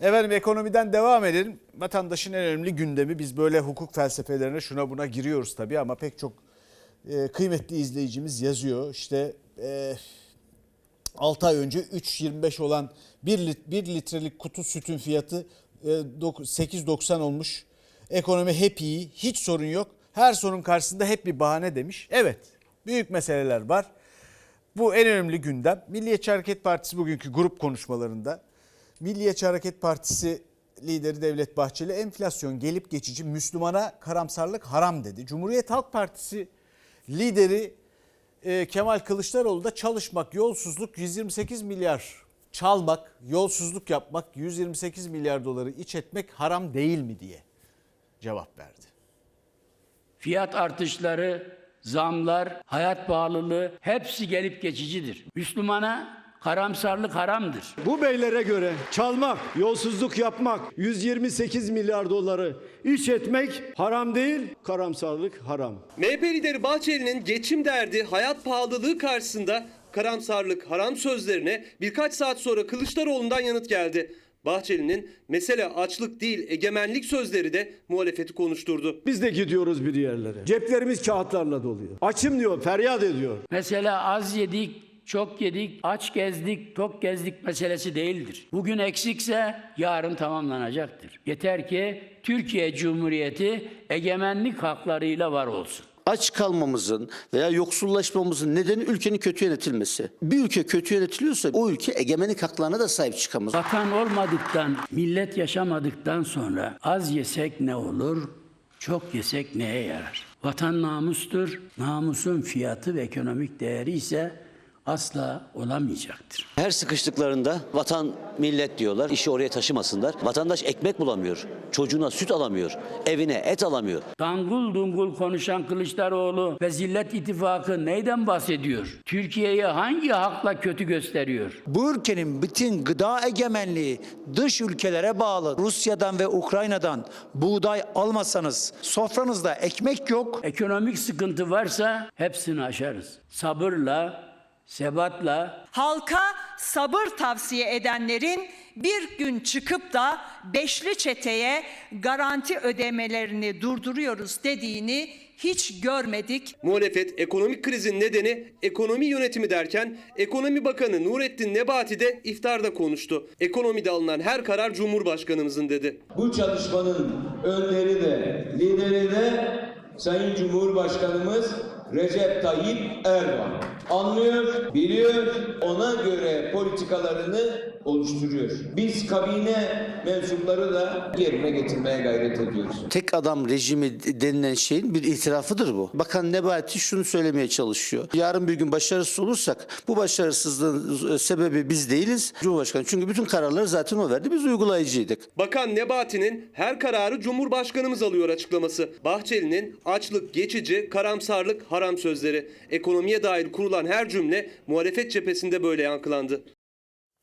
Efendim ekonomiden devam edelim. Vatandaşın en önemli gündemi biz böyle hukuk felsefelerine şuna buna giriyoruz tabii ama pek çok e, kıymetli izleyicimiz yazıyor. İşte e, 6 ay önce 3.25 olan 1, lit, 1 litrelik kutu sütün fiyatı e, dok- 8.90 olmuş. Ekonomi hep iyi, hiç sorun yok. Her sorun karşısında hep bir bahane demiş. Evet, büyük meseleler var. Bu en önemli gündem. Milliyetçi Hareket Partisi bugünkü grup konuşmalarında Milliyetçi Hareket Partisi lideri Devlet Bahçeli enflasyon gelip geçici Müslümana karamsarlık haram dedi. Cumhuriyet Halk Partisi lideri e, Kemal Kılıçdaroğlu da çalışmak, yolsuzluk 128 milyar çalmak, yolsuzluk yapmak 128 milyar doları iç etmek haram değil mi diye cevap verdi. Fiyat artışları, zamlar, hayat pahalılığı hepsi gelip geçicidir. Müslümana karamsarlık haramdır. Bu beylere göre çalmak, yolsuzluk yapmak, 128 milyar doları iş etmek haram değil, karamsarlık haram. MHP lideri Bahçeli'nin geçim derdi, hayat pahalılığı karşısında karamsarlık, haram sözlerine birkaç saat sonra Kılıçdaroğlu'ndan yanıt geldi. Bahçeli'nin mesele açlık değil egemenlik sözleri de muhalefeti konuşturdu. Biz de gidiyoruz bir yerlere. Ceplerimiz kağıtlarla doluyor. Açım diyor, feryat ediyor. Mesela az yedik, çok yedik, aç gezdik, tok gezdik meselesi değildir. Bugün eksikse yarın tamamlanacaktır. Yeter ki Türkiye Cumhuriyeti egemenlik haklarıyla var olsun. aç kalmamızın veya yoksullaşmamızın nedeni ülkenin kötü yönetilmesi. Bir ülke kötü yönetiliyorsa o ülke egemenlik haklarına da sahip çıkamaz. Vatan olmadıktan, millet yaşamadıktan sonra az yesek ne olur, çok yesek neye yarar? Vatan namustur, namusun fiyatı ve ekonomik değeri ise asla olamayacaktır. Her sıkıştıklarında vatan millet diyorlar. işi oraya taşımasınlar. Vatandaş ekmek bulamıyor. Çocuğuna süt alamıyor. Evine et alamıyor. Dangul dungul konuşan Kılıçdaroğlu ve Zillet İttifakı neyden bahsediyor? Türkiye'yi hangi hakla kötü gösteriyor? Bu ülkenin bütün gıda egemenliği dış ülkelere bağlı. Rusya'dan ve Ukrayna'dan buğday almasanız sofranızda ekmek yok. Ekonomik sıkıntı varsa hepsini aşarız. Sabırla, sebatla, Halka sabır tavsiye edenlerin bir gün çıkıp da beşli çeteye garanti ödemelerini durduruyoruz dediğini hiç görmedik. Muhalefet ekonomik krizin nedeni ekonomi yönetimi derken Ekonomi Bakanı Nurettin Nebati de iftarda konuştu. Ekonomide alınan her karar Cumhurbaşkanımızın dedi. Bu çalışmanın önderi de lideri de Sayın Cumhurbaşkanımız Recep Tayyip Erdoğan. Anlıyor, biliyor, ona göre politikalarını oluşturuyor. Biz kabine mensupları da yerine getirmeye gayret ediyoruz. Tek adam rejimi denilen şeyin bir itirafıdır bu. Bakan Nebati şunu söylemeye çalışıyor. Yarın bir gün başarısız olursak bu başarısızlığın sebebi biz değiliz. Cumhurbaşkanı çünkü bütün kararları zaten o verdi. Biz uygulayıcıydık. Bakan Nebati'nin her kararı Cumhurbaşkanımız alıyor açıklaması. Bahçeli'nin açlık geçici, karamsarlık haram sözleri. Ekonomiye dair kurulan her cümle muhalefet cephesinde böyle yankılandı.